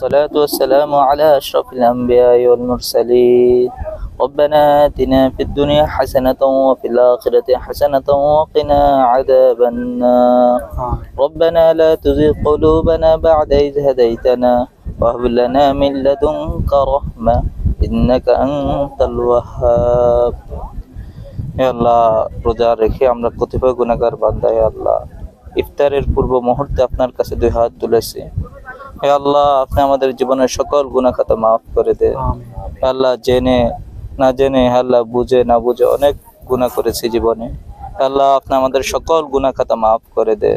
والصلاة والسلام على أشرف الأنبياء والمرسلين ربنا آتنا في الدنيا حسنة وفي الآخرة حسنة وقنا عذاب النار ربنا لا تزغ قلوبنا بعد إذ هديتنا وهب لنا من لدنك رحمة إنك أنت الوهاب হে আল্লাহ রোজা রেখে আমরা কতিপয় গুণাগার বান্দা হে আল্লাহ ইফতারের পূর্ব মুহূর্তে আপনার কাছে দুই হাত তুলেছি হে আল্লাহ আপনি আমাদের জীবনের সকল গুণা খাতা মাফ করে দে। আল্লাহ জেনে না জেনে হে আল্লাহ বুঝে না বুঝে অনেক গুণা করেছি জীবনে। হে আল্লাহ আপনি আমাদের সকল গুণা খাতা মাফ করে দে।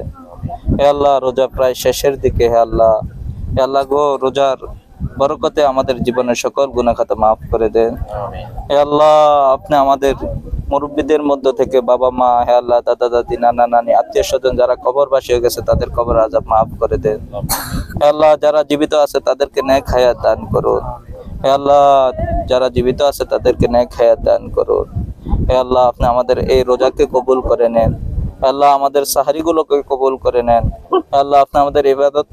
হে আল্লাহ রোজা প্রায় শেষের দিকে হে আল্লাহ। হে আল্লাহ গো রোজার বরকতে আমাদের জীবনের সকল গুণা খাতা মাফ করে দেন হে আল্লাহ আপনি আমাদের মুরব্বীদের মধ্য থেকে বাবা মা, হে আল্লাহ, দাদা, দাদি, নানা, নানি, আত্মীয় স্বজন যারা কবরবাসী হয়ে গেছে, তাদের কবর আজাব মাফ করে দেন। হে আল্লাহ, যারা জীবিত আছে তাদেরকে ন্যায় খায়াত দান করুন। হে আল্লাহ, যারা জীবিত আছে তাদেরকে ন্যায় খায়াত দান করুন। হে আল্লাহ, আপনি আমাদের এই রোজাকে কবুল করে নেন। আল্লাহ, আমাদের সাহারিগুলোকে কবুল করে নেন। আল্লাহ, আপনি আমাদের ইবাদত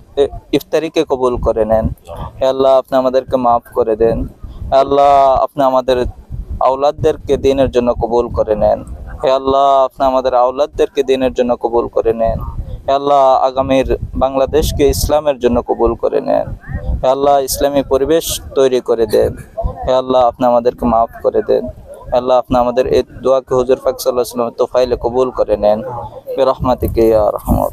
ইফতারিকে কবুল করে নেন। আল্লাহ, আপনি আমাদেরকে মাফ করে দেন। আল্লাহ, আপনি আমাদের আওলাদদেরকে দিনের জন্য কবুল করে নেন। হে আল্লাহ, আপনি আমাদের আওলাদদেরকে দিনের জন্য কবুল করে নেন। হে আল্লাহ, আগামীর বাংলাদেশকে ইসলামের জন্য কবুল করে নেন। হে আল্লাহ, ইসলামী পরিবেশ তৈরি করে দেন। হে আল্লাহ, আপনি আমাদেরকে মাফ করে দেন। আল্লাহ, আপনি আমাদের এই দোয়াকে হুজুর পাক সাল্লাহ সাল্লামের তোফাইলে কবুল করে নেন। রহমাতিকে রহমান